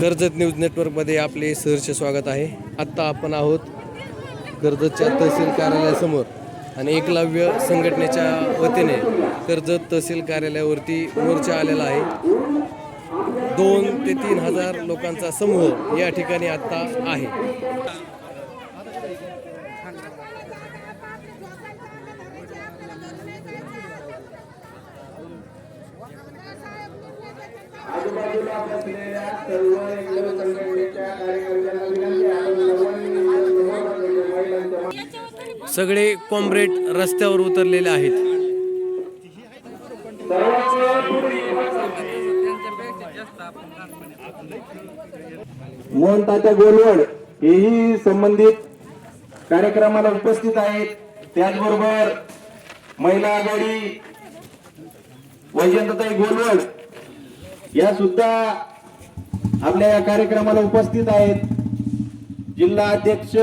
Karjat news नेटवर्कमध्ये आपले सहर्ष स्वागत आहे. आत्ता आपण आहोत कर्जतच्या तहसील कार्यालयासमोर आणि एकलव्य संघटनेच्या वतीने कर्जत तहसील कार्यालयावरती मोर्चा आलेला आहे. दोन ते तीन हजार लोकांचा समूह या ठिकाणी आत्ता आहे. आजूबाजूला बसलेल्या सर्व संघटनेच्या कार्यकर्त्यांना विनंती आपण सर्वांनी महिलांच्या सगळे कॉम्रेड रस्त्यावर उतरलेले आहेत. मोहन तात्या गोलवड हेही संबंधित कार्यक्रमाला उपस्थित आहेत. त्याचबरोबर महिला आघाडी वैजंतताई गोलवड या सुद्धा आपल्या या कार्यक्रमाला उपस्थित आहेत. जिल्हा अध्यक्ष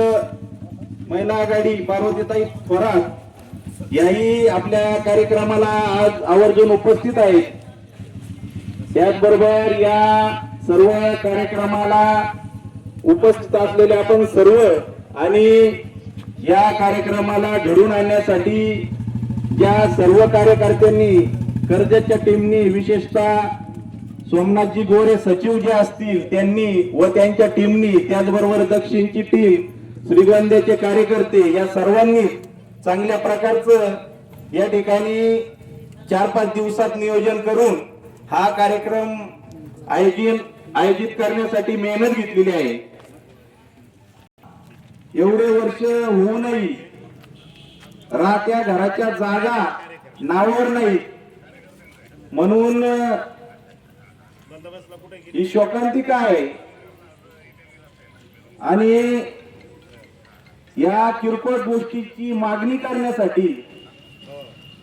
महिला आघाडी पार्वतीताई थोरात याही आपल्या कार्यक्रमाला आज आवर्जून उपस्थित आहेत. त्याचबरोबर या सर्व कार्यक्रमाला उपस्थित असलेले आपण सर्व आणि या कार्यक्रमाला घडून आणण्यासाठी या सर्व कार्यकर्त्यांनी कर्जतच्या टीमनी विशेषतः सोमनाथजी गोरे सचिव जे असतील त्यांनी व त्यांच्या टीमनी त्याचबरोबर दक्षिणची टीम श्रीगंधेचे कार्यकर्ते या सर्वांनी चांगल्या प्रकारचं या ठिकाणी चार पाच दिवसात नियोजन करून हा कार्यक्रम आयोजित आयोजित करण्यासाठी मेहनत घेतलेली आहे. एवढे वर्ष होऊनही राहत्या घराच्या जागा नावावर नाही. म्हणून ही शोकांतिका आहे आणि या किरकोळ गोष्टीची मागणी करण्यासाठी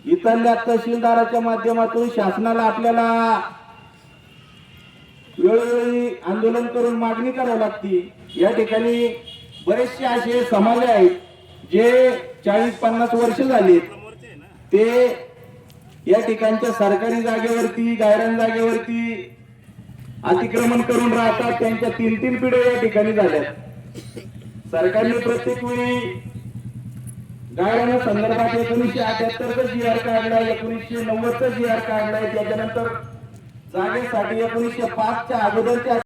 इथल्या तहसीलदाराच्या माध्यमातून शासनाला आपल्याला वेळोवेळी आंदोलन करून मागणी करावी लागती. या ठिकाणी बरेचसे असे समाज आहेत जे चाळीस पन्नास वर्ष झाली ते या ठिकाणच्या सरकारी जागेवरती गायरान जागेवरती अतिक्रमण करून राहतात त्यांच्या तीन तीन पिढ्या या ठिकाणी झाल्या सरकारने प्रत्येक वेळी गाड्यानं संदर्भात एकोणीसशे अठ्याहत्तरचा जी आर काढलाय एकोणीसशे नव्वदचा जी आर काढलाय त्याच्यानंतर जागेसाठी एकोणीसशे पाचच्या अगोदरच्या